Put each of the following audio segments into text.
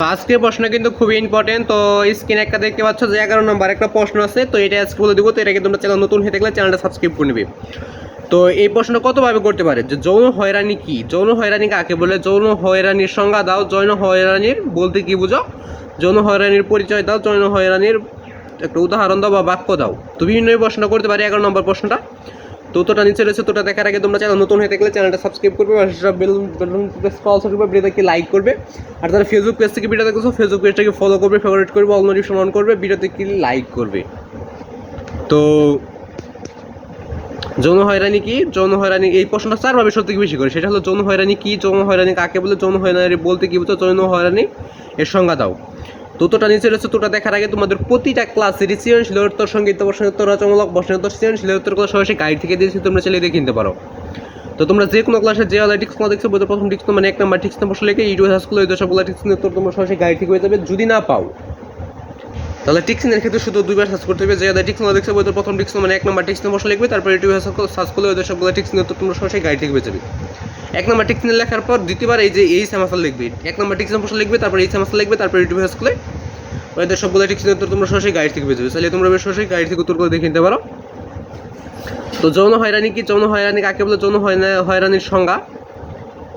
আজকের প্রশ্ন কিন্তু খুবই ইম্পর্টেন্ট তো স্ক্রিনে একটা দেখতে পাচ্ছ যে এগারো নম্বর একটা প্রশ্ন আছে, তো এটা আজকে বলে দিব, তো এটাকে তোমরা চ্যানেল নতুন হয়ে থাকলে চ্যানেলটা সাবস্ক্রাইব করে নেবে। তো এই প্রশ্ন কতভাবে করতে পারে? যে যৌন হয়রানি কি? যৌন হয়রানি কাকে বলে? যৌন হয়রানির সংজ্ঞা দাও, যৌন হয়রানির বলতে কি বুঝো? যৌন হয়রানির পরিচয় দাও, যৌন হয়রানির একটা উদাহরণ দাও বা বাক্য দাও। তো বিভিন্ন প্রশ্ন করতে পারি এগারো নম্বর প্রশ্নটা। তো তোটা নিচে রয়েছে, তোটা দেখার আগে তোমরা চ্যানেল নতুন হয়ে থাকলে চ্যানেলটা সাবস্ক্রাইব করবে আর সেটা বেল বেলুন প্রেস কল করবে ভিডিওটাকে লাইক করবে। আর যারা ফেসবুক পেজ থেকে ভিডিও দেখছ ফেসবুক পেজটাকে ফলো করবে ফেভারিট করবে অল নোটিফিকেশন অন করবে ভিডিওতে কি লাইক করবে। তো যৌন হয়রানি কি? যৌন হয়রানি, এই প্রশ্নটা চারভাবে সত্যি বেশি করে? সেটা হলো যৌন হয়রানি কি, যৌন হয়রানি কাকে বলে, যৌন হয়রানি বলতে কি বুঝছ যৌন হয়রানি, এর সংজ্ঞা দাও। তোটা নিচে রয়েছে তোটা দেখার আগে তোমাদের প্রতিটা ক্লাসের সৃজনশীল উত্তর, সংগীত প্রশ্ন উত্তর রচনামূলক প্রশ্ন উত্তর সৃজনশীল উত্তরগুলো সরাসরি গাইড থেকে দিয়েছি, তোমরা চাইলে দেখে নিতে পারো। তো তোমরা যে কোনো ক্লাসে যে আলাদা টিক্স দেখছ বলতে প্রথম টিক্স মানে এক নাম্বার টিক্স প্রশ্ন লিখে ইউটিউব হাসগুলো এই দশগুলো টিক্স উত্তর তোমরা সরাসরি গাইড থেকে হয়ে যাবে, যদি না পাও। তাহলে টিক্সিনের ক্ষেত্রে শুধু দুইবার সার্চ করতে হবে, যে আলাদা টিক্স দেখছ বলতে প্রথম টিক্স মানে এক নাম্বার টিক্স প্রশ্ন লিখবে, তারপর ইউটিউব সার্চ করলে ওই দশগুলো টিক্স উত্তর তোমরা সরাসরি গাইড থেকে পেয়ে যাবে। এক নম্বর টিক্স লেখার পর দ্বিতীয়বার এই যে এই সামাসাল লিখবে। এক নম্বর টিক্স প্রশ্ন লিখবে, তারপর এই সামাসাল লিখবে, তারপর ইউটিউব সার্চ করলে ওদের সবগুলো টিক্স উত্তর তোমরা সরাসরি গাইড থেকে পেয়ে যাবে। তাহলে তোমরা সরাসরি গাইড থেকে উত্তর করে দেখে নিতে পারো। তো যৌন হয়রানি কি? যৌন হয়রানি কাকে বলে? যৌন হয়রানির সংজ্ঞা।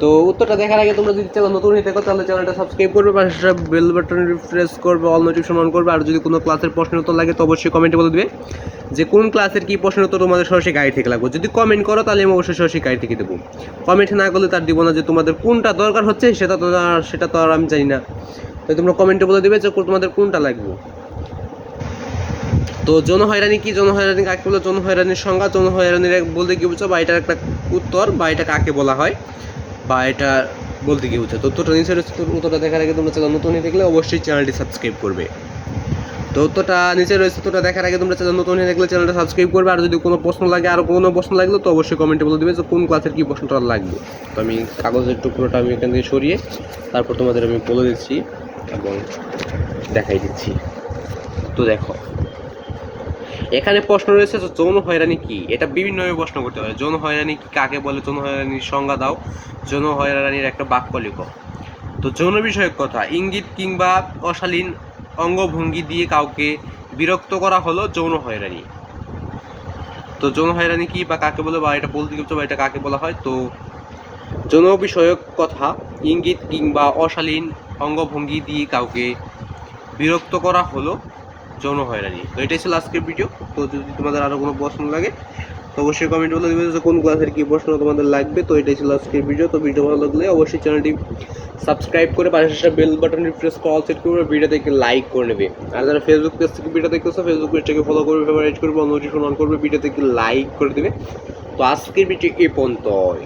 তো উত্তরটা দেখার আগে তোমরা যদি চ্যানেল নতুন হয়ে থাকো, তাহলে চ্যানেলটা সাবস্ক্রাইব করবে, পাশে বেল বাটন প্রেস করবে অল নোটিফিকেশন অন করবে। আর যদি কোনো ক্লাসের প্রশ্নের উত্তর লাগে, তো অবশ্যই কমেন্টে বলে দিবে। যে কোন ক্লাসের কি প্রশ্নের উত্তর তোমাদের সরাসরি গাইড থেকে লাগবে। যদি কমেন্ট করো, তাহলে আমি অবশ্যই সরাসরি গাইড থেকে দেবো। কমেন্ট না করলে তার দিব না যে তোমাদের কোনটা দরকার হচ্ছে, সেটা তো আর, সেটা তো আর আমি জানি না। তাই তোমরা কমেন্টে বলে দিবে যে তোমাদের কোনটা লাগবে। তো যৌন হয়রানি কি? যৌন হয়রানি কাকে বলে? যৌন হয়রানির সংজ্ঞা, যৌন হয়রানির বলতে কি বুঝছ? বা এটার একটা উত্তর, বা এটা কাকে বলা হয়? বা এটা বলতে কি বুঝছ? তো উত্তরটা নিচে রয়েছে, তোর উত্তরটা দেখার আগে তোমরা চ্যানেল নতুন হয়ে থাকলে অবশ্যই চ্যানেলটি সাবস্ক্রাইব করবে। তথ্যটা নিচে রয়েছে তোটা দেখার আগে তোমরা চ্যানেল নতুন হয়ে থাকলে চ্যানেলটা সাবস্ক্রাইব করবে আর যদি কোনো প্রশ্ন লাগে আর কোনো প্রশ্ন লাগল তো অবশ্যই কমেন্টে বলে দেবে যে কোন ক্লাসের কি প্রশ্নটা লাগবে। তো আমি কাগজের টুকরোটা আমি এখান থেকে সরিয়ে তারপর তোমাদের আমি বলে দিচ্ছি এবং দেখাই দিচ্ছি। তো দেখো এখানে প্রশ্ন রয়েছে যে, যৌন হয়রানি কি? এটা বিভিন্নভাবে প্রশ্ন করতে হয় যৌন হয়রানি কাকে বলে যৌন হয়রানির সংজ্ঞা দাও? যৌন হয়রানির একটা বাক্য লিখো। তো যৌন বিষয়ক কথা, ইঙ্গিত কিংবা অশালীন অঙ্গভঙ্গি দিয়ে কাউকে বিরক্ত করা হলো যৌন হয়রানি। তো যৌন হয়রানি কি বা কাকে বলে বা এটা বলতে গেছো বা এটা কাকে বলা হয়? তো যৌন বিষয়ক কথা, ইঙ্গিত কিংবা অশালীন অঙ্গভঙ্গি দিয়ে কাউকে বিরক্ত করা হলো যৌন হয়রানি তো এটাই ছিল আজকের ভিডিও তো যদি তোমাদের আরও কোনো প্রশ্ন লাগে, তো অবশ্যই কমেন্ট বলে দেবে যে কোন ক্লাসের কি প্রশ্ন তোমাদের লাগবে। তো এটাই ছিল আজকের ভিডিও তো ভিডিও ভালো লাগলে অবশ্যই চ্যানেলটি সাবস্ক্রাইব করে পাশে আসা bell button press call set করবে ভিডিও থেকে লাইক করে নেবে। আর যারা ফেসবুক পেজ থেকে ভিডিও দেখতেছো ফেসবুক পেজটাকে ফলো করবে ফেভারিট করবে নোটিফিকেশন অন করবে ভিডিও থেকে লাইক করে দেবে। তো আজকের ভিডিও এই পর্যন্তই।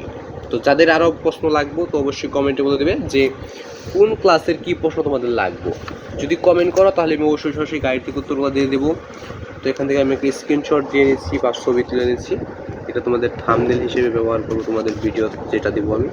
তো যাদের আরও প্রশ্ন লাগবো, তো অবশ্যই কমেন্টে বলে দেবে যে কোন ক্লাসের কি প্রশ্ন তোমাদের লাগবে। যদি কমেন্ট করো, তাহলে আমি অবশ্যই সরাসরি গাইড থেকে উত্তরগুলো দিয়ে দেবো। তো এখান থেকে আমি একটা স্ক্রিনশট দিয়ে নিচ্ছি বা ছবি তুলে নিচ্ছি। এটা তোমাদের থামদেল হিসেবে ব্যবহার করব তোমাদের ভিডিও যেটা দেবো আমি।